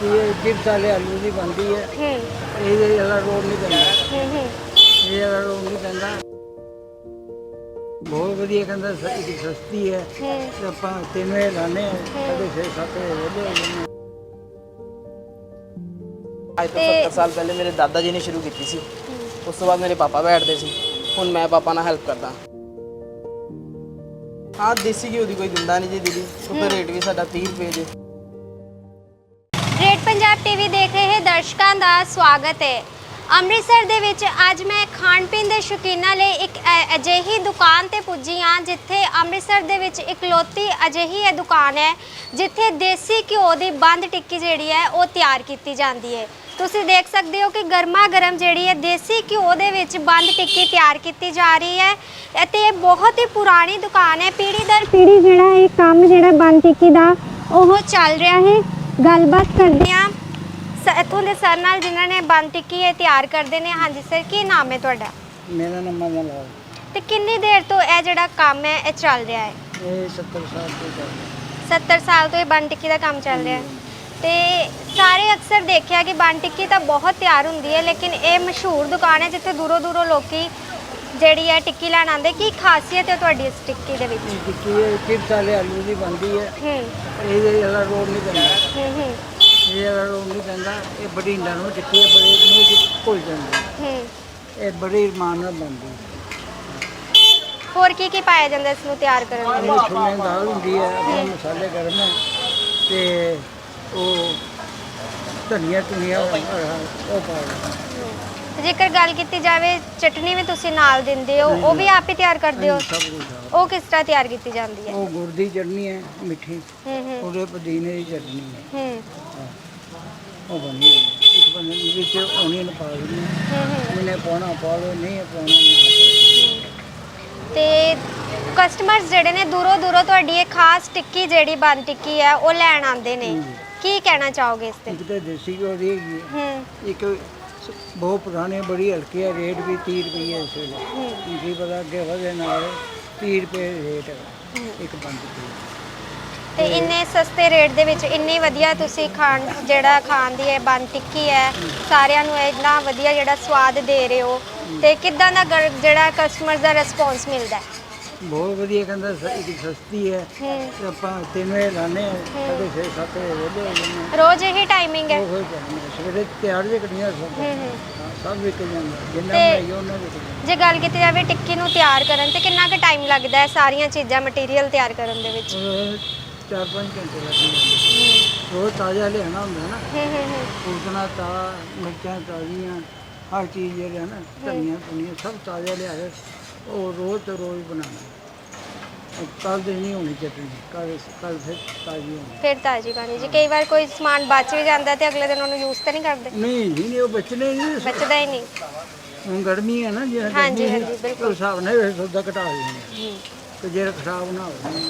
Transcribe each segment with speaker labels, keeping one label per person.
Speaker 1: ਟਿੱਕੀ ਹੈ ਚਿਪਸ ਵਾਲੇ ਆਲੂ ਦੀ ਬਣਦੀ ਹੈ।
Speaker 2: ਹੂੰ।
Speaker 1: ਇਹਦੇ ਵਾਲਾ ਰੋਡ ਨਹੀਂ ਪੈਂਦਾ।
Speaker 2: ਹੂੰ ਹੂੰ।
Speaker 1: ਇਹ ਵਾਲਾ ਰੋਡ ਨਹੀਂ ਪੈਂਦਾ। ਬਹੁਤ ਵਧੀਆ ਕਹਿੰਦਾ ਸ- ਇੱਕ ਸਸਤੀ ਹੈ। ਤੇ ਆਪਾਂ ਤਿੰਨ ਲਾਣੇ ਆ ਕਦੇ 6-7 ਵੇ ਵੇਲੇ ਹੋ ਜਾਂਦੇ ਹਾਂ।
Speaker 3: ਅੱਜ ਤੋਂ 70 ਸਾਲ ਪਹਿਲੇ ਮੇਰੇ ਦਾਦਾ ਜੀ ਨੇ ਸ਼ੁਰੂ ਕੀਤੀ ਸੀ। ਉਸ ਤੋਂ ਬਾਅਦ ਮੇਰੇ ਪਾਪਾ ਬੈਠਦੇ ਸੀ। ਹੁਣ ਮੈਂ ਪਾਪਾ ਨਾਲ ਹੈਲਪ ਕਰਦਾ। ਹਾਂ ਦੇਸੀ ਘਿਓ ਦੀ ਕੋਈ ਦਿੰਦਾ ਨਹੀਂ ਜੀ ਦੀਦੀ। ਉਹਦਾ ਰੇਟ ਵੀ ਸਾਡਾ 30 ਰੁਪਏ ਜੀ
Speaker 2: ਰੇਡ ਪੰਜਾਬ ਟੀਵੀ ਦੇਖ ਰਹੇ ਦਰਸ਼ਕਾਂ ਦਾ ਸਵਾਗਤ ਹੈ। ਅੰਮ੍ਰਿਤਸਰ ਦੇ ਵਿੱਚ ਅੱਜ ਮੈਂ ਖਾਣ ਪੀਣ ਦੇ ਸ਼ੌਕੀਨਾਂ ਲਈ ਇੱਕ ਅ- ਅਜਿਹੀ ਦੁਕਾਨ ਤੇ ਪੁੱਜੀ ਹਾਂ, ਜਿੱਥੇ ਅੰਮ੍ਰਿਤਸਰ ਦੇ ਵਿੱਚ ਇਕਲੌਤੀ ਅਜਿਹੀ ਇਹ ਦੁਕਾਨ ਹੈ, ਜਿੱਥੇ ਦੇਸੀ ਘਿਓ ਦੀ ਬੰਦ ਟਿੱਕੀ ਜਿਹੜੀ ਹੈ, ਉਹ ਤਿਆਰ ਕੀਤੀ ਜਾਂਦੀ ਹੈ। ਤੁਸੀਂ ਦੇਖ ਸਕਦੇ ਹੋ ਕਿ ਗਰਮਾ ਗਰਮ ਜਿਹੜੀ ਹੈ, ਦੇਸੀ ਘਿਓ ਦੇ ਵਿੱਚ ਬੰਦ ਟਿੱਕੀ ਤਿਆਰ ਕੀਤੀ ਜਾ ਰਹੀ ਹੈ ਅਤੇ ਇਹ ਬਹੁਤ ਹੀ ਪੁਰਾਣੀ ਦੁਕਾਨ ਹੈ। ਪੀੜ੍ਹੀ ਦਰ ਪੀੜ੍ਹੀ ਜਿਹੜਾ ਇਹ ਕੰਮ ਜਿਹੜਾ ਬੰਦ ਟਿੱਕੀ ਦਾ, ਉਹ ਚੱਲ ਰਿਹਾ ਹੈ। ਗੱਲਬਾਤ ਕਰਦੇ ਹਾਂ। ਸ- ਇੱਥੋਂ ਦੇ ਸਰ ਨਾਲ ਜਿਨ੍ਹਾਂ ਨੇ ਬੰਦ ਟਿੱਕੀ ਇਹ ਤਿਆਰ ਕਰਦੇ ਨੇ। ਹਾਂਜੀ ਸਰ ਕੀ ਨਾਮ ਹੈ ਤੁਹਾਡਾ?
Speaker 1: ਮੇਰਾ ਨਾਮ ਮਦਨ ਲਾਲ।
Speaker 2: ਤੇ ਕਿੰਨੀ ਦੇਰ ਤੋਂ ਇਹ ਜਿਹੜਾ ਕੰਮ ਹੈ ਇਹ ਚੱਲ ਰਿਹਾ ਹੈ?
Speaker 1: ਇਹ 70 ਸਾਲ ਤੋਂ ਚੱਲਦਾ
Speaker 2: 70 ਸਾਲ ਤੋਂ ਇਹ ਬੰਦ ਟਿੱਕੀ ਦਾ ਕੰਮ ਚੱਲ ਰਿਹਾ ਹੈ। ਤੇ ਸਾਰੇ ਅਕਸਰ ਦੇਖਿਆ ਕਿ ਬੰਦ ਟਿੱਕੀ ਤਾਂ ਬਹੁਤ ਤਿਆਰ ਹੁੰਦੀ ਹੈ ਲੇਕਿਨ ਇਹ ਮਸ਼ਹੂਰ ਦੁਕਾਨ ਹੈ ਜਿੱਥੇ ਦੂਰੋਂ ਦੂਰੋਂ ਲੋਕੀ ਜਿਹੜੀ ਹੈ ਟਿੱਕੀ ਲੈਣ ਆਉਂਦੇ ਕੀ ਖਾਸੀਅਤ ਹੈ ਤੁਹਾਡੀ ਇਸ ਟਿੱਕੀ ਦੇ ਵਿੱਚ?
Speaker 1: ਇਹ ਟਿੱਕੀ ਹੈ ਚਿਪਸ ਵਾਲੇ ਆਲੂ ਦੀ ਬਣਦੀ ਹੈ।
Speaker 2: ਹੂੰ।
Speaker 1: ਇਹਦੇ ਵਾਲਾ ਰੋਡ ਨਹੀਂ ਪੈਂਦਾ।
Speaker 2: ਹੂੰ ਹੂੰ।
Speaker 1: ਇਹ ਵਾਲਾ ਰੋਡ ਨਹੀਂ ਪੈਂਦਾ। ਇਹ ਬੜੀ ਨਰਮ ਟਿੱਕੀ ਹੈ ਬੜੇ ਮੂੰਹ 'ਚ ਘੁਲ ਜਾਂਦੀ ਹੈ।
Speaker 2: ਹੂੰ।
Speaker 1: ਇਹ ਬੜੀ ਰਮਾਨ ਨਾਲ ਬਣਦੀ ਹੈ।
Speaker 2: ਹੋਰ ਕੀ ਕੀ ਪਾਇਆ ਜਾਂਦਾ ਇਸ ਨੂੰ ਤਿਆਰ ਕਰਨ ਦੇ
Speaker 1: ਇਹ ਛੋਲੇ ਦੀ ਦਾਲ ਹੁੰਦੀ ਹੈ ਆਪਣੇ ਮਸਾਲੇ ਗਰਮ ਹੈ ਤੇ ਉਹ ਧਨੀਆ ਧੁਨੀਆ ਉਹ ਪਾ
Speaker 2: ਵਿੱਚ ਜੇਕਰ ਗੱਲ ਕੀਤੀ ਜਾਵੇ ਚਟਨੀ ਵੀ ਤੁਸੀਂ ਨਾਲ ਦਿੰਦੇ ਹੋ ਉਹ ਵੀ ਆਪ ਹੀ ਤਿਆਰ ਕਰਦੇ ਹੋ?
Speaker 1: ਸਭ ਕੁਝ ਆ।
Speaker 2: ਉਹ ਕਿਸ ਤਰ੍ਹਾਂ ਤਿਆਰ ਕੀਤੀ ਜਾਂਦੀ ਹੈ?
Speaker 1: ਉਹ ਗੁੜ ਦੀ ਚਟਨੀ ਹੈ ਮਿੱਠੀ।
Speaker 2: ਹੂੰ ਹੂੰ।
Speaker 1: ਉਹਦੇ ਪੁਦੀਨੇ ਦੀ ਚਟਨੀ ਹੈ।
Speaker 2: ਹੂੰ।
Speaker 1: ਉਹ ਬਣੀ ਹੈ। ਇੱਕ ਬੰਦੇ ਵਿੱਚ ਓਨੀਅਨ ਪਾ ਦਿੰਦੇ ਹਾਂ।
Speaker 2: ਹੂੰ
Speaker 1: ਉਹਨੇ ਪਾਉਣਾ ਪਾ ਲਓ ਨਹੀਂ ਪਾਉਣਾ ਨਾ
Speaker 2: ਤੇ ਕਸਟਮਰਸ ਜਿਹੜੇ ਨੇ ਦੂਰੋਂ ਦੂਰੋਂ ਤੁਹਾਡੀ ਇਹ ਖਾਸ ਟਿੱਕੀ ਜਿਹੜੀ ਬੰਦ ਟਿੱਕੀ ਹੈ ਉਹ ਲੈਣ ਆਉਂਦੇ ਨੇ। ਕੀ ਕਹਿਣਾ ਚਾਹੋਗੇ ਇਸ ਤੇ।
Speaker 1: ਇੱਕ ਤਾਂ ਦੇਸੀ ਘਿਓ ਦੀ ਹੈਗੀ ਹੈ।
Speaker 2: ਹੂੰ।
Speaker 1: ਇੱਕ ਬਹੁਤ ਪੁਰਾਣੇ ਬੜੀ ਹਲਕੀ ਹੈ ਰੇਟ ਵੀ 30 ਰੁਪਏ ਇਸ ਵੇਲੇ। ਕੀ ਪਤਾ ਅੱਗੇ ਵਧੇ ਨਾ ਵਧੇ 30 ਰੁਪਏ ਰੇਟ ਹੈ ਇੱਕ ਬੰਦ
Speaker 2: ਤੇ ਇੰਨੇ ਸਸਤੇ ਰੇਟ ਦੇ ਵਿੱਚ ਇੰਨੀ ਵਧੀਆ ਤੁਸੀਂ ਖਾਣ ਜਿਹੜਾ ਖਾਣ ਦੀ ਹੈ ਬੰਦ ਟਿੱਕੀ ਹੈ ਸਾਰਿਆਂ ਨੂੰ ਇੰਨਾ ਵਧੀਆ ਜਿਹੜਾ ਸਵਾਦ ਦੇ ਰਹੇ ਹੋ ਤੇ ਕਿੱਦਾਂ ਦਾ ਜਿਹੜਾ ਕਸਟਮਰਸ ਦਾ ਰਿਸਪੌਂਸ ਮਿਲਦਾ ਹੈ?
Speaker 1: ਬਹੁਤ ਵਧੀਆ ਕਹਿੰਦਾ ਸ- ਸਸਤੀ ਹੈ।
Speaker 2: ਹੂੰ।
Speaker 1: ਤੇ ਆਪਾਂ ਤਿੰਨ ਲਾਣੇ ਆ ਕਦੇ 6-7 ਵੇ ਵੇਲੇ ਹੋ ਜਾਂਦੇ ਹਾਂ।
Speaker 2: ਰੋਜ਼ ਇਹੀ ਟਾਈਮਿੰਗ ਹੈ।
Speaker 1: ਉਹ ਹੋਈ ਜਾਂਦੇ ਆ। ਸਵੇਰੇ ਤਿਆਰ ਜੇ ਕੱਢੀਆਂ ਸਭ।
Speaker 2: ਹੂੰ ਹੂੰ।
Speaker 1: ਹਾਂ, ਸਭ ਵਿਕ ਜਾਂਦਾ ਜਿੰਨਾ
Speaker 2: ਤੇ-
Speaker 1: ਬਣਾਈਏ ਉਹਨਾਂ ਵਿਕ ਜਾਂਦਾ
Speaker 2: ਜੇ ਗੱਲ ਕੀਤੀ ਜਾਵੇ ਟਿੱਕੀ ਨੂੰ ਤਿਆਰ ਕਰਨ ਤੇ ਕਿੰਨਾ ਕੁ ਟਾਈਮ ਲੱਗਦਾ ਹੈ ਸਾਰੀਆਂ ਚੀਜ਼ਾਂ ਮਟੀਰੀਅਲ ਤਿਆਰ ਕਰਨ ਦੇ ਵਿੱਚ?
Speaker 1: ਉਹ ਚਾਰ ਪੰਜ ਘੰਟੇ ਲੱਗ ਜਾਂਦੇ ਰੋਜ਼ ਤਾਜ਼ਾ ਲਿਆਣਾ ਹੁੰਦਾ ਨਾ।
Speaker 2: ਹੂੰ ਹੂੰ ਹੂੰ।
Speaker 1: ਪੂਤਨਾ ਤਾ ਮਿਰਚਾਂ ਤਾਜ਼ੀਆਂ ਹਰ ਚੀਜ਼ ਜਿਹੜੇ ਹੈ ਨਾ ਧਨੀਆ ਧਨੀਆ ਸਭ ਤਾਜ਼ਾ ਲਿਆ ਕੇ ਉਹ ਰੋਜ਼ ਤੇ ਰੋਜ਼ ਬਣਾਉਣਾ ਕੱਲ ਦੀ ਨਹੀਂ ਹੋਣੀ ਚਟਨੀ ਕੱਲ ਕੱਲ ਫਿਰ ਤਾਜ਼ੀ ਹੋਣੀ।
Speaker 2: ਫਿਰ ਤਾਜੀ ਬਣੀ ਜੀ। ਕਈ ਵਾਰ ਕੋਈ ਸਮਾਨ ਬਚ ਵੀ ਜਾਂਦਾ ਤੇ ਅਗਲੇ ਦਿਨ ਉਹਨੂੰ ਯੂਜ਼ ਤਾਂ ਨਹੀਂ ਕਰਦੇ।
Speaker 1: ਨਹੀਂ ਜੀ ਨਹੀਂ ਉਹ ਬਚਨੇ ਨਹੀਂ।
Speaker 2: ਬਚਦਾ ਹੀ ਨਹੀਂ।
Speaker 1: ਹੁਣ ਗਰਮੀ ਹੈ ਨਾ ਜਿਹੜਾ
Speaker 2: ਹਾਂਜੀ, ਹਾਂਜੀ, ਬਿਲਕੁਲ।
Speaker 1: ਉਸ ਹਿਸਾਬ ਨਾਲ ਇਹ ਸੌਦਾ ਘਟਾ ਦਿੰਦੇ ਤੇ ਜੇ ਖਰਾਬ ਨਾ ਹੋਵੇ।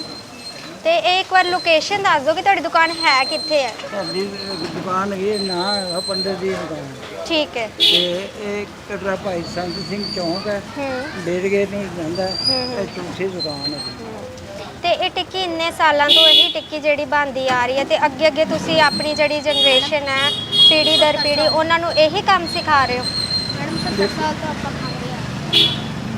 Speaker 2: ਤੇ ਇਹ ਇੱਕ ਵਾਰ ਲੋਕੇਸ਼ਨ ਦੱਸ ਦਿਓ ਕਿ ਤੁਹਾਡੀ ਦੁਕਾਨ ਹੈ ਕਿੱਥੇ ਹੈ?
Speaker 1: ਸਾਡੀ ਦੁਕਾਨ ਹੈਗੀ ਹੈ, ਨਾਂ ਪੰਡਤ ਦੀ ਦੁਕਾਨ।
Speaker 2: ਠੀਕ ਹੈ।
Speaker 1: ਤੇ ਇਹ ਕਟਰਾ ਭਾਈ ਸੰਤ ਸਿੰਘ ਚੌਂਕ ਹੈ।
Speaker 2: ਹੂੰ।
Speaker 1: ਬੇਰਗੇ ਨੂੰ ਜਾਂਦਾ ਹੈ। ਇਹ ਚੌਥੀ ਦੁਕਾਨ ਹੈ।
Speaker 2: ਤੇ ਇਹ ਟਿੱਕੀ ਇੰਨੇ ਸਾਲਾਂ ਤੋਂ ਇਹੀ ਟਿੱਕੀ ਜਿਹੜੀ ਬਣਦੀ ਆ ਰਹੀ ਹੈ ਤੇ ਅੱਗੇ ਅੱਗੇ ਤੁਸੀਂ ਆਪਣੀ ਜਿਹੜੀ ਜਨਰੇਸ਼ਨ ਹੈ ਪੀੜ੍ਹੀ ਦਰ ਪੀੜ੍ਹੀ ਉਹਨਾਂ ਨੂੰ ਇਹੀ ਕੰਮ ਸਿਖਾ ਰਹੇ ਹੋ?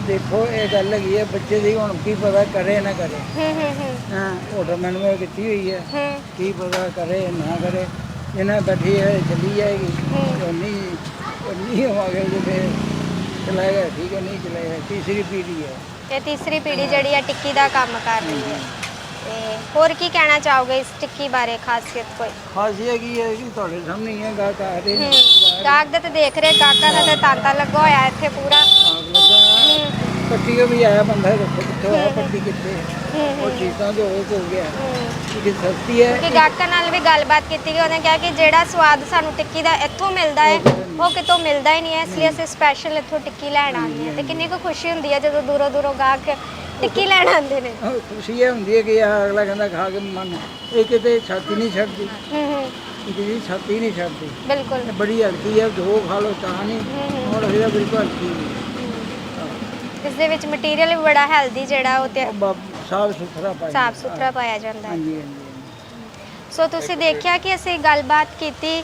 Speaker 1: ਦੇਖੋ ਇਹ ਗੱਲ ਹੈਗੀ ਹੈ ਬੱਚੇ ਦੀ ਹੁਣ ਕੀ ਪਤਾ ਕਰੇ ਨਾ ਕਰੇ।
Speaker 2: ਹੂੰ ਹੂੰ ਹੂੰ।
Speaker 1: ਹਾਂ ਹੋਟਲ ਕੀਤੀ ਹੋਈ ਹੈ।
Speaker 2: ਹੂੰ।
Speaker 1: ਕੀ ਪਤਾ ਕਰੇ ਨਾ ਕਰੇ। ਇਹਨਾਂ ਬੈਠੀ ਹੈ ਚਲੀ ਜਾਏਗੀ। ਨਹੀਂ ਨਹੀਂ ਹੋਵਾਂਗੇ ਜੇ ਫਿਰ ਚਲਾਏਗਾ ਠੀਕ ਹੈ ਨਹੀਂ ਚਲਾਏਗਾ ਤੀਸਰੀ ਪੀੜ੍ਹੀ ਹੈ।
Speaker 2: ਇਹ ਤੀਸਰੀ ਪੀੜ੍ਹੀ ਜਿਹੜੀ ਹੈ ਟਿੱਕੀ ਦਾ ਕੰਮ ਕਰ ਰਹੀ ਹੈ। ਤੇ ਹੋਰ ਕੀ ਕਹਿਣਾ ਚਾਹੋਗੇ ਇਸ ਟਿੱਕੀ ਬਾਰੇ ਖਾਸੀਅਤ ਕੋਈ?
Speaker 1: ਖਾਸੀਅਤ ਕੀ ਹੈ ਕਿ ਤੁਹਾਡੇ ਸਾਹਮਣੇ ਹੀ ਹੈ ਗਾਹਕ ਆ ਰਹੇ ਨੇ।
Speaker 2: ਹੂੰ। ਗਾਹਕ ਦਾ ਤੇ ਦੇਖ ਰਹੇ ਗਾਹਕਾਂ ਦਾ ਤੇ ਤਾਂਤਾ ਲੱਗਾ ਹੋਇਆ ਇੱਥੇ ਪੂਰਾ।
Speaker 1: ਪੱਟੀ ਕੋ ਵੀ ਆਇਆ ਬੰਦਾ ਦੇਖੋ ਕਿੱਥੋਂ ਆਇਆ ਪੱਟੀ ਕਿੱਥੇ ਉਹ ਚੀਜ਼ਾਂ ਤੋਂ ਹੋ ਗਿਆ। ਕਿ ਸਸਤੀ ਹੈ।
Speaker 2: ਕਿ ਗਾਹਕਾਂ ਨਾਲ ਵੀ ਗੱਲਬਾਤ ਕੀਤੀ ਗਈ ਉਹਨੇ ਕਿਹਾ ਕਿ ਜਿਹੜਾ ਸਵਾਦ ਸਾਨੂੰ ਟਿੱਕੀ ਦਾ ਇੱਥੋਂ ਮਿਲਦਾ ਹੈ ਉਹ ਕਿਤੋਂ ਮਿਲਦਾ ਹੀ ਨਹੀਂ ਹੈ ਇਸ ਲਈ ਅਸੀਂ ਸਪੈਸ਼ਲ ਇੱਥੋਂ ਟਿੱਕੀ ਲੈਣ ਆਉਂਦੇ ਹਾਂ। ਤੇ ਕਿੰਨੀ ਕੁ ਖੁਸ਼ੀ ਹੁੰਦੀ ਹੈ ਜਦੋਂ ਦੂਰੋਂ ਦੂਰੋਂ ਗਾਹਕ ਟਿੱਕੀ ਲੈਣ ਆਉਂਦੇ ਨੇ।
Speaker 1: ਉਹ ਖੁਸ਼ੀ ਇਹ ਹੁੰਦੀ ਹੈ ਕਿ ਯਾਰ ਅਗਲਾ ਕਹਿੰਦਾ ਖਾ ਕੇ ਮਨ ਇਹ ਕਿਤੇ ਛਾਤੀ ਨਹੀਂ ਛੱਡਦੀ।
Speaker 2: ਹੂੰ ਹੂੰ।
Speaker 1: ਇੱਕ ਜੀ ਛਾਤੀ ਨਹੀਂ ਛੱਡਦੀ।
Speaker 2: ਬਿਲਕੁਲ।
Speaker 1: ਇਹ ਬੜੀ ਹਲਕੀ ਹੈ ਦੋ ਖਾ ਲਓ ਤਾਂ ਨਹੀਂ। ਔਰ ਇਹਦਾ ਬਿਲਕੁਲ ਹਲਕੀ ਨਹੀਂ
Speaker 2: ਇਸ ਦੇ ਵਿੱਚ ਮਟੀਰੀਅਲ ਵੀ ਬੜਾ ਹੈਲਦੀ ਜਿਹੜਾ ਉਹ ਤੇ
Speaker 1: ਸਾਫ਼ ਸੁਥਰਾ ਪਾਇਆ
Speaker 2: ਸਾਫ਼ ਸੁਥਰਾ ਪਾਇਆ ਜਾਂਦਾ। ਹੈ
Speaker 1: ਹਾਂਜੀ ਹਾਂਜੀ।
Speaker 2: ਸੋ ਤੁਸੀਂ ਦੇਖਿਆ ਕਿ ਅਸੀਂ ਗੱਲਬਾਤ ਕੀਤੀ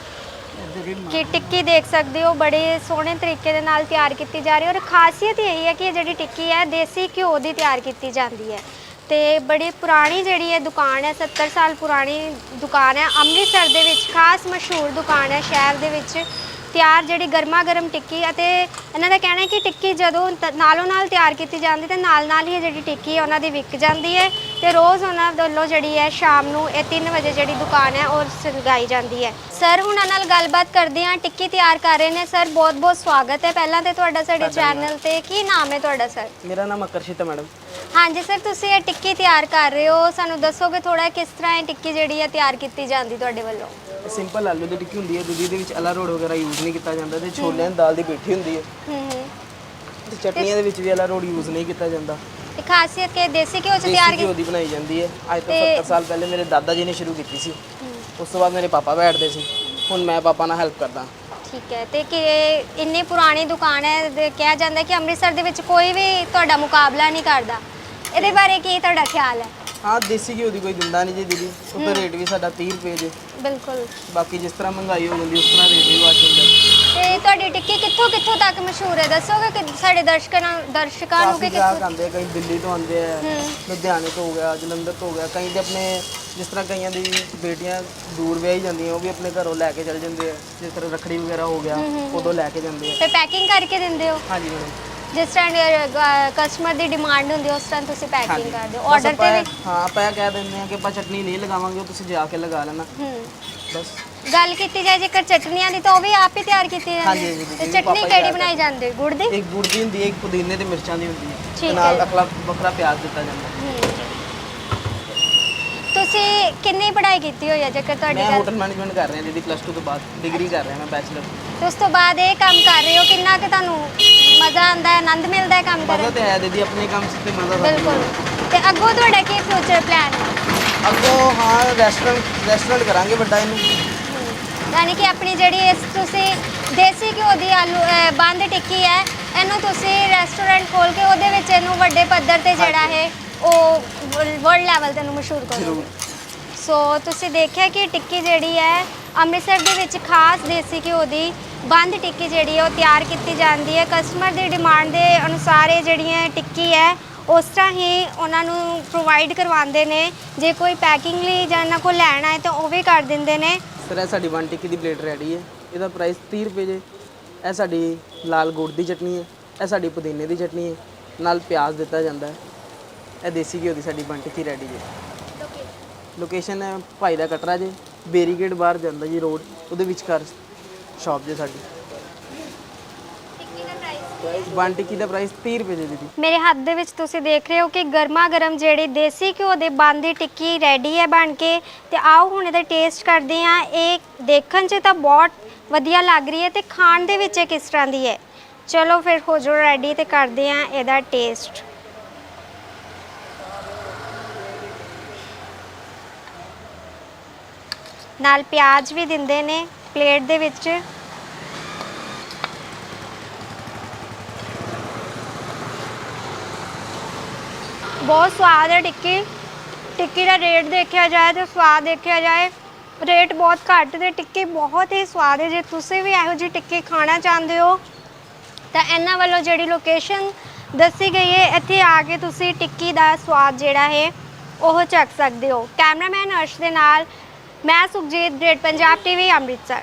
Speaker 2: ਕਿ ਟਿੱਕੀ ਦੇਖ ਸਕਦੇ ਹੋ ਬੜੇ ਸੋਹਣੇ ਤਰੀਕੇ ਦੇ ਨਾਲ ਤਿਆਰ ਕੀਤੀ ਜਾ ਰਹੀ ਹੈ ਔਰ ਖਾਸੀਅਤ ਇਹ ਹੈ ਕਿ ਇਹ ਜਿਹੜੀ ਟਿੱਕੀ ਹੈ ਦੇਸੀ ਘਿਓ ਦੀ ਤਿਆਰ ਕੀਤੀ ਜਾਂਦੀ ਹੈ। ਤੇ ਬੜੀ ਪੁਰਾਣੀ ਜਿਹੜੀ ਇਹ ਦੁਕਾਨ ਹੈ 70 ਸਾਲ ਪੁਰਾਣੀ ਦੁਕਾਨ ਹੈ ਅੰਮ੍ਰਿਤਸਰ ਦੇ ਵਿੱਚ ਖਾਸ ਮਸ਼ਹੂਰ ਦੁਕਾਨ ਹੈ ਸ਼ਹਿਰ ਦੇ ਵਿੱਚ। ਤਿਆਰ ਜਿਹੜੀ ਗਰਮਾ ਗਰਮ ਟਿੱਕੀ ਅਤੇ ਇਹਨਾਂ ਦਾ ਕਹਿਣਾ ਹੈ ਕਿ ਟਿੱਕੀ ਜਦੋਂ ਤ- ਨਾਲੋਂ ਨਾਲ ਤਿਆਰ ਕੀਤੀ ਜਾਂਦੀ ਤੇ ਨਾਲ ਨਾਲ ਹੀ ਜਿਹੜੀ ਟਿੱਕੀ ਹੈ ਉਹਨਾਂ ਦੀ ਵਿਕ ਜਾਂਦੀ ਹੈ ਤੇ ਰੋਜ਼ ਉਹਨਾਂ ਵੱਲੋਂ ਜਿਹੜੀ ਹੈ ਸ਼ਾਮ ਨੂੰ ਇਹ 3 ਵਜੇ ਜਿਹੜੀ ਦੁਕਾਨ ਹੈ ਉਹ ਸਲਗਾਈ ਜਾਂਦੀ ਹੈ। ਸਰ ਉਹਨਾਂ ਨਾਲ ਗੱਲਬਾਤ ਕਰਦੇ ਹਾਂ ਟਿੱਕੀ ਤਿਆਰ ਕਰ ਰਹੇ ਨੇ। ਸਰ ਬਹੁਤ ਬਹੁਤ ਸਵਾਗਤ ਹੈ। ਪਹਿਲਾਂ ਤੇ ਤੁਹਾਡਾ ਸਾਡੇ। ਚੈਨਲ ਤੇ ਕੀ ਨਾਮ ਹੈ ਤੁਹਾਡਾ ਸਰ?
Speaker 3: ਮੇਰਾ ਨਾਮ ਆਕਰਸ਼ਿਤ ਹੈ ਮੈਡਮ।
Speaker 2: ਹਾਂਜੀ ਸਰ ਤੁਸੀਂ ਇਹ ਟਿੱਕੀ ਤਿਆਰ ਕਰ ਰਹੇ ਹੋ। ਸਾਨੂੰ ਦੱਸੋਗੇ ਥੋੜਾ ਕਿਸ ਤਰ੍ਹਾਂ ਇਹ ਟਿੱਕੀ ਜਿਹੜੀ ਹੈ ਤਿਆਰ ਕੀਤੀ ਜਾਂਦੀ ਤੁਹਾਡੇ ਵੱਲੋਂ?
Speaker 3: ਸਿੰਪਲ ਆਲੂ ਦੀ ਟਿੱਕੀ ਹੁੰਦੀ ਹੈ ਦੂਜੀ ਦੇ ਵਿੱਚ ਅਲਾਰੋੜ ਵਗੈਰਾ ਯੂਜ਼ ਨਹੀਂ ਕੀਤਾ ਜਾਂਦਾ ਤੇ ਛੋਲਿਆਂ ਦੀ ਦਾਲ ਦੀ ਪੀਠੀ ਹੁੰਦੀ ਹੈ।
Speaker 2: ਹੂੰ ਹੂੰ।
Speaker 3: ਤੇ ਚਟਨੀਆਂ ਦੇ ਵਿੱਚ ਵੀ ਅਲਾਰੋੜ ਯੂਜ਼ ਨਹੀਂ ਕੀਤਾ ਜਾਂਦਾ।
Speaker 2: ਤੇ ਖਾਸੀਅਤ ਕਿ ਦੇਸੀ ਘਿਓ ਚ ਤਿਆਰ
Speaker 3: ਦੇਸੀ ਘਿਓ ਦੀ ਬਣਾਈ ਜਾਂਦੀ ਹੈ। ਅੱਜ ਤੋਂ
Speaker 2: ਤੇ-
Speaker 3: 70 ਸਾਲ ਪਹਿਲੇ ਮੇਰੇ ਦਾਦਾ ਜੀ ਨੇ ਸ਼ੁਰੂ ਕੀਤੀ ਸੀ। ਉਸ ਤੋਂ ਬਾਅਦ ਮੇਰੇ ਪਾਪਾ ਬੈਠਦੇ ਸੀ। ਹੁਣ ਮੈਂ ਪਾਪਾ ਨਾਲ ਹੈਲਪ ਕਰਦਾ।
Speaker 2: ਠੀਕ ਹੈ ਤੇ ਕਿ ਇੰਨੀ ਪੁਰਾਣੀ ਦੁਕਾਨ ਹੈ ਤੇ ਕਿਹਾ ਜਾਂਦਾ ਕਿ ਅੰਮ੍ਰਿਤਸਰ ਦੇ ਵਿੱਚ ਕੋਈ ਵੀ ਤੁਹਾਡਾ ਮੁਕਾਬਲਾ ਨਹੀਂ ਕਰਦਾ। ਇਹਦੇ ਬਾਰੇ ਕੀ ਤੁਹਾਡਾ ਖਿਆਲ ਹੈ?
Speaker 3: ਹਾਂ ਦੇਸੀ ਘਿਓ ਦੀ ਕੋਈ ਦਿੰਦਾ ਨਹੀਂ ਜੀ ਦੀਦੀ। ਉਹਦਾ ਰੇਟ ਵੀ ਸਾਡਾ 30 ਰੁਪਏ ਜੇ
Speaker 2: ਬਿਲਕੁਲ।
Speaker 3: ਬਾਕੀ ਜਿਸ ਤਰ੍ਹਾਂ ਮਹਿੰਗਾਈ ਹੋ ਜਾਂਦੀ ਉਸ ਤਰ੍ਹਾਂ ਰੇਟ ਵੀ ਵੱਧ ਜਾਂਦਾ
Speaker 2: ਤੇ ਤੁਹਾਡੀ ਟਿੱਕੀ ਕਿੱਥੋਂ ਕਿੱਥੋਂ ਤੱਕ ਮਸ਼ਹੂਰ ਹੈ? ਦੱਸੋਗੇ ਕਿ ਸਾਡੇ ਦਰਸ਼ਕਾਂ ਨੂੰ ਦਰਸ਼ਕਾਂ ਨੂੰ ਕਿ
Speaker 3: ਕਾਫੀ ਗਾਹਕ
Speaker 2: ਕਿੱਥੋਂ?
Speaker 3: ਆਉਂਦੇ ਆ ਕਈ ਦਿੱਲੀ ਤੋਂ ਆਉਂਦੇ ਆ। ਲੁਧਿਆਣੇ ਤੋਂ ਹੋ ਗਿਆ ਜਲੰਧਰ ਤੋਂ ਹੋ ਗਿਆ ਕਈ ਦੇ ਆਪਣੇ ਜਿਸ ਤਰ੍ਹਾਂ ਕਈਆਂ ਦੀ ਬੇਟੀਆਂ ਦੂਰ ਵਿਆਹੀ ਜਾਂਦੀਆਂ ਉਹ ਵੀ ਆਪਣੇ ਘਰੋਂ ਲੈ ਕੇ ਚਲ ਜਾਂਦੇ ਆ। ਜਿਸ ਤਰ੍ਹਾਂ ਰੱਖੜੀ ਵਗੈਰਾ ਹੋ ਗਿਆ ਉਦੋਂ ਲੈ ਕੇ ਜਾਂਦੇ ਆ।
Speaker 2: ਤੇ ਪੈਕਿੰਗ ਕਰਕੇ ਦਿੰਦੇ ਹੋ?
Speaker 3: ਹਾਂਜੀ ਮੈਡਮ
Speaker 2: ਜਿਸ ਤਰ੍ਹਾਂ ਕਸਟਮਰ ਦੀ ਡਿਮਾਂਡ ਹੁੰਦੀ ਹੈ, ਉਸ ਤਰ੍ਹਾਂ ਤੁਸੀਂ ਪੈਕਿੰਗ ਕਰਦੇ ਹੋ। ਆਰਡਰ ਤੇ ਵੀ
Speaker 3: ਹਾਂ ਆਪਾਂ ਕਹਿ ਦਿੰਦੇ ਆ ਕਿ ਆਪਾਂ ਚਟਨੀ ਨਹੀਂ ਲਗਾਵਾਂਗੇ ਤੁਸੀਂ ਜਾ ਕੇ ਲਗਾ ਲੈਣਾ।
Speaker 2: ਹੂੰ।
Speaker 3: ਬਸ।
Speaker 2: ਗੱਲ ਕੀਤੀ ਜਾਏ ਜੇਕਰ ਚਟਨੀਆਂ ਦੀ ਤਾਂ ਉਹ ਵੀ ਆਪ ਹੀ ਤਿਆਰ ਕੀਤੀ ਜਾਂਦੀ ਹੈ ਤੇ ਚਟਨੀ ਕਿਹੜੀ ਬਣਾਈ ਜਾਂਦੀ ਹੈ? ਗੁੜ ਦੀ?
Speaker 3: ਇੱਕ ਗੁੜ ਦੀ ਹੁੰਦੀ ਹੈ ਇੱਕ ਪੁਦੀਨੇ ਤੇ ਮਿਰਚਾਂ ਦੀ ਹੁੰਦੀ ਹੈ। ਨਾਲ
Speaker 2: ਹੈ।
Speaker 3: ਅਕਲਾ ਵੱਖਰਾ ਪਿਆਜ਼ ਦਿੱਤਾ ਜਾਂਦਾ
Speaker 2: ਹੂੰ। ਤੁਸੀਂ ਕਿੰਨੀ ਪੜ੍ਹਾਈ ਕੀਤੀ ਹੋਈ ਹੈ ਜੇਕਰ ਤੁਹਾਡੀ
Speaker 3: ਮੈਂ
Speaker 2: ਗੱਲ
Speaker 3: ਹੋਟਲ ਮੈਨੇਜਮੈਂਟ ਕਰ ਰਿਹਾ ਦੀਦੀ ਪਲੱਸ 2 ਤੋਂ ਬਾਅਦ ਡਿਗਰੀ ਕਰ ਰਿਹਾ ਮੈਂ ਬੈਚਲਰ
Speaker 2: ਤੇ ਉਸ ਤੋਂ ਬਾਅਦ ਇਹ ਕੰਮ ਕਰ ਰਹੇ ਹੋ ਕਿੰਨਾ ਕਿ ਤੁਹਾਨੂੰ ਮਜ਼ਾ ਆਉਂਦਾ ਹੈ ਆਨੰਦ ਮਿਲਦਾ ਹੈ ਕੰਮ
Speaker 3: ਮਜ਼ਾ
Speaker 2: ਕਰਨ?
Speaker 3: ਤੇ ਆਇਆ ਦੀਦੀ ਆਪਣੇ ਕੰਮ ਸਿੱਤੇ ਮਜ਼ਾ ਤਾਂ
Speaker 2: ਬਿਲਕੁਲ। ਤੇ ਅੱਗੋਂ ਤੁਹਾਡਾ ਕੀ ਫਿਊਚਰ ਪਲਾਨ ਹੈ?
Speaker 3: ਅੱਗੋਂ ਹਾਂ ਰੈਸਟੋਰੈਂਟ ਰੈਸਟੋਰੈਂਟ ਕਰਾਂਗੇ ਵੱਡਾ ਇਹਨੂੰ।
Speaker 2: ਯਾਨੀ ਕਿ ਆਪਣੀ ਜਿਹੜੀ ਇਸ ਤੁਸੀਂ ਦੇਸੀ ਘਿਓ ਦੀ ਆਲੂ ਅਹ, ਬੰਦ ਟਿੱਕੀ ਹੈ ਇਹਨੂੰ ਤੁਸੀਂ ਰੈਸਟੋਰੈਂਟ ਖੋਲ ਕੇ ਉਹਦੇ ਵਿੱਚ ਇਹਨੂੰ ਵੱਡੇ ਪੱਧਰ ਤੇ ਜਿਹੜਾ ਹੈ ਉਹ ਵਰਲਡ ਲੈਵਲ ਤੇ ਇਹਨੂੰ ਮਸ਼ਹੂਰ ਕਰੋ
Speaker 3: ਜ਼ਰੂਰ।
Speaker 2: ਸੋ ਤੁਸੀਂ ਦੇਖਿਆ ਕਿ ਟਿੱਕੀ ਜਿਹੜੀ ਹੈ ਅੰਮ੍ਰਿਤਸਰ ਦੇ ਵਿੱਚ ਖਾਸ ਦੇਸੀ ਘਿਓ ਦੀ ਬੰਦ ਟਿੱਕੀ ਜਿਹੜੀ ਹੈ ਉਹ ਤਿਆਰ ਕੀਤੀ ਜਾਂਦੀ ਹੈ। ਕਸਟਮਰ ਦੀ ਡਿਮਾਂਡ ਦੇ ਅਨੁਸਾਰ ਇਹ ਜਿਹੜੀ ਹੈ ਟਿੱਕੀ ਹੈ ਉਸ ਤਰ੍ਹਾਂ ਹੀ ਉਹਨਾਂ ਨੂੰ ਪ੍ਰੋਵਾਈਡ ਕਰਵਾਉਂਦੇ ਨੇ। ਜੇ ਕੋਈ ਪੈਕਿੰਗ ਲਈ ਜਾਂ ਇਹਨਾਂ ਕੋਲ ਲੈਣਾ ਹੈ ਤਾਂ ਉਹ ਵੀ ਕਰ ਦਿੰਦੇ ਨੇ।
Speaker 3: ਸਰ ਇਹ ਸਾਡੀ ਵਨ ਟਿੱਕੀ ਦੀ ਪਲੇਟ ਰੈਡੀ ਹੈ। ਇਹਦਾ ਪ੍ਰਾਈਸ 30 ਰੁਪਏ ਜੇ। ਇਹ ਸਾਡੀ ਲਾਲ ਗੁੜ ਦੀ ਚਟਨੀ ਹੈ। ਇਹ ਸਾਡੀ ਪੁਦੀਨੇ ਦੀ ਚਟਨੀ ਹੈ। ਨਾਲ ਪਿਆਜ਼ ਦਿੱਤਾ ਜਾਂਦਾ ਹੈ। ਇਹ ਦੇਸੀ ਘਿਓ ਦੀ ਸਾਡੀ ਵਨ ਟਿੱਕੀ ਰੈਡੀ ਹੈ ਲੋਕੇਸ਼ਨ ਹੈ ਭਾਈ ਦਾ ਕਟਰਾ ਜੇ ਬੇਰੀਗੇਟ ਬਾਹਰ ਜਾਂਦਾ ਜੀ ਰੋਡ ਉਹਦੇ ਵਿਚਕਾਰ ਸ਼ਾਪ ਜੇ ਸਾਡੀ। ਵਨ ਟਿੱਕੀ ਦਾ ਪ੍ਰਾਈਸ 30 ਰੁਪਏ ਜੇ ਦੀਦੀ
Speaker 2: ਮੇਰੇ ਹੱਥ ਦੇ ਵਿੱਚ ਤੁਸੀਂ ਦੇਖ ਰਹੇ ਹੋ ਕਿ ਗਰਮਾ ਗਰਮ ਜਿਹੜੀ ਦੇਸੀ ਘਿਓ ਦੇ ਬੰਦ ਦੀ ਟਿੱਕੀ ਰੈਡੀ ਹੈ ਬਣ ਕੇ। ਤੇ ਆਓ ਹੁਣ ਇਹਦਾ ਟੇਸਟ ਕਰਦੇ ਹਾਂ। ਇਹ ਦੇਖਣ 'ਚ ਤਾਂ ਬਹੁਤ ਵਧੀਆ ਲੱਗ ਰਹੀ ਹੈ ਤੇ ਖਾਣ ਦੇ ਵਿੱਚ ਇਹ ਕਿਸ ਤਰ੍ਹਾਂ ਦੀ ਹੈ? ਚਲੋ ਫਿਰ ਹੋ ਜਾਓ ਰੈਡੀ ਤੇ ਕਰਦੇ ਹਾਂ ਇਹਦਾ ਟੇਸਟ ਨਾਲ ਪਿਆਜ਼ ਵੀ ਦਿੰਦੇ ਨੇ ਪਲੇਟ ਦੇ ਵਿੱਚ। ਬਹੁਤ ਸਵਾਦ ਹੈ ਟਿੱਕੀ। ਟਿੱਕੀ ਦਾ ਰੇਟ ਦੇਖਿਆ ਜਾਏ ਤੇ ਸਵਾਦ ਦੇਖਿਆ ਜਾਏ, ਰੇਟ ਬਹੁਤ ਘੱਟ ਤੇ ਟਿੱਕੀ ਬਹੁਤ ਹੀ ਸਵਾਦ ਹੈ। ਜੇ ਤੁਸੀਂ ਵੀ ਇਹੋ ਜਿਹੀ ਟਿੱਕੀ ਖਾਣਾ ਚਾਹੁੰਦੇ ਹੋ, ਤਾਂ ਇਹਨਾਂ ਵੱਲੋਂ ਜਿਹੜੀ ਲੋਕੇਸ਼ਨ ਦੱਸੀ ਗਈ ਹੈ, ਇੱਥੇ ਆ ਕੇ ਤੁਸੀਂ ਟਿੱਕੀ ਦਾ ਸਵਾਦ ਜਿਹੜਾ ਹੈ, ਉਹ ਚੱਖ ਸਕਦੇ ਹੋ। ਕੈਮਰਾਮੈਨ ਅਰਸ਼ ਦੇ ਨਾਲ ਮੈਂ ਸੁਖਜੀਤ ਗ੍ਰੇਟ ਪੰਜਾਬ ਟੀਵੀ ਅੰਮ੍ਰਿਤਸਰ।